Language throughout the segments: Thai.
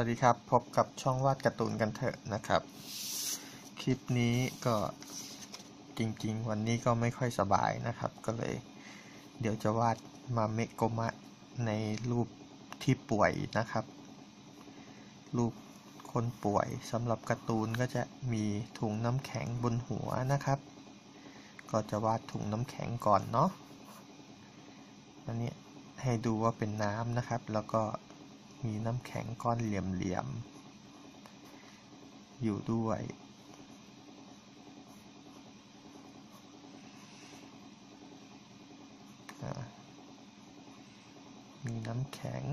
วัสดีครับ พบกับช่องวาดการ์ตูนกันเถอะนะครับ คลิปนี้ก็จริงๆ วันนี้ก็ไม่ค่อยสบายนะครับ ก็เลย เดี๋ยวจะวาดมาเมโกมะในรูปที่ป่วยนะครับ รูปคนป่วยสำหรับการ์ตูนก็จะมีถุงน้ำแข็งบนหัวนะครับ ก็จะวาดถุงน้ำแข็งก่อนเนาะอันนี้ให้ดูว่าเป็นน้ำนะครับ แล้วก็ มีน้ำแข็งก้อนเหลี่ยมๆ อยู่ด้วย มีน้ำแข็ง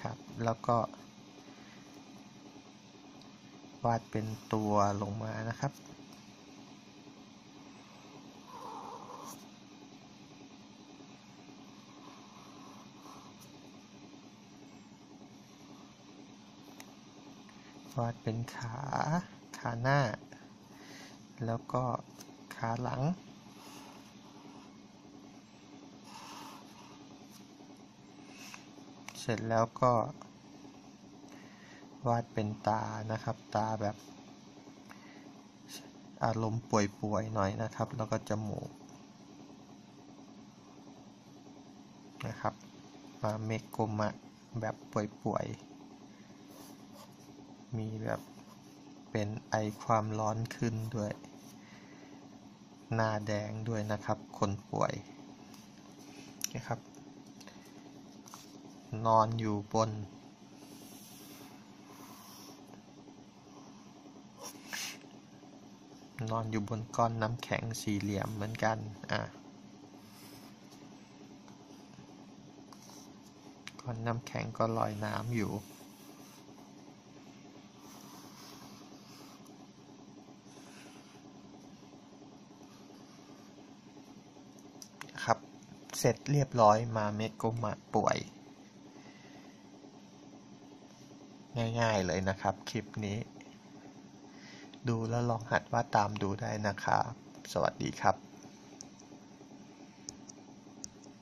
ครับ แล้วก็ วาดเป็นตัวลงมานะครับ วาดเป็นขา ขาหน้า แล้วก็ขาหลัง เสร็จแล้วก็ วาดเป็นตานะครับ ตาแบบ อารมณ์ป่วยๆหน่อยนะครับ แล้วก็จมูกนะครับมาเมกโกมะแบบป่วยๆ มีแบบเป็นไอความร้อนขึ้นด้วย หน้าแดงด้วยนะครับ คนป่วยนะครับ นอนอยู่บน นอนอยู่บนก้อนน้ำแข็งสี่เหลี่ยมเหมือนกัน อะก้อนน้ำแข็งก็ลอยน้ำอยู่ครับ เสร็จเรียบร้อยมาเมโกมาป่วย ง่ายๆเลยนะครับ คลิปนี้ ดูแล้วลองหัดว่าตามดูได้นะครับ สวัสดีครับ